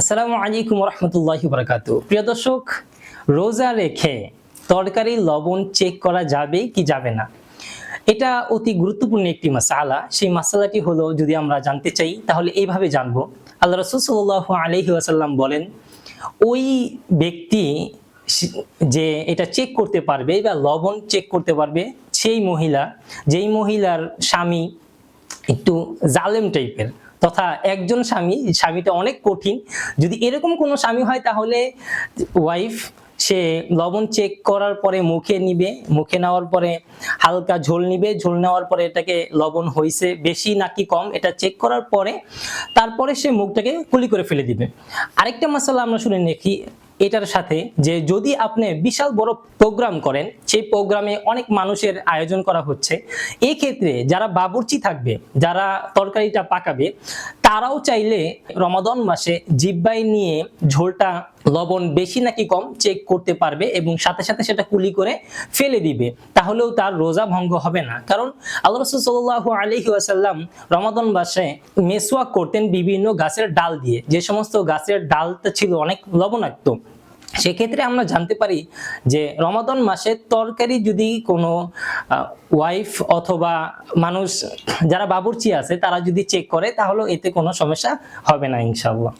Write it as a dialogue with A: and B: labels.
A: আসসালামু আলাইকুম রহমতুল্লাহ বরকাত প্রিয় দর্শক, রোজা রেখে তরকারি, লবণ চেক করা যাবে কি যাবে না? এটা অতি গুরুত্বপূর্ণ একটি মাসালা। সেই মাসালাটি হলো, যদি আমরা জানতে চাই, তাহলে এইভাবে জানব। আল্লাহ রসুল সাল্লাহ আলহি আসাল্লাম বলেন, ওই ব্যক্তি যে এটা চেক করতে পারবে বা লবণ চেক করতে পারবে, সেই মহিলা, যেই মহিলার স্বামী একটু জালেম টাইপের তথা একজন স্বামী স্বামীটা অনেক কঠিন। যদি এরকম কোনো স্বামী হয়, তাহলে ওয়াইফ সে লবণ চেক করার পরে মুখে নিবে, মুখে নেওয়ার পরে হালকা ঝোল নিবে, ঝোল নেওয়ার পরে এটাকে লবণ হয়েছে বেশি নাকি কম, এটা চেক করার পরে তারপরে সে মুখটাকে কুলি করে ফেলে দিবে। আরেকটা মশলা আমরা শুনে দেখি এটার সাথে যে যদি আপনি বিশাল বড় প্রোগ্রাম করেন, সেই প্রোগ্রামে অনেক মানুষের আয়োজন করা হচ্ছে। এই ক্ষেত্রে যারা বাবুর্চি থাকবে, যারা তরকারিটা পাকাবে তারাও চাইলে রমাদন মাসে জিব্বাই নিয়ে ঝোলটা লবণ বেশি নাকি কম চেক করতে পারবে এবং সাথে সাথে সেটা কুলি করে ফেলে দিবে। তাহলেও তার রোজা ভঙ্গ হবে না। কারণ আল্লাহ রসুল সাল্লাহ আলহি আসাল্লাম রমাদন মাসে মেসওয়াক করতেন বিভিন্ন গাছের ডাল দিয়ে। যে সমস্ত গাছের ডালটা ছিল অনেক লবণাক্ত। সেক্ষেত্রে আমরা জানতে পারি যে রমাদন মাসে তরকারি যদি কোনো ওয়াইফ অথবা মানুষ, যারা বাবুর্চি আছে, তারা যদি চেক করে, তাহলে এতে কোনো সমস্যা হবে না ইনশাল্লাহ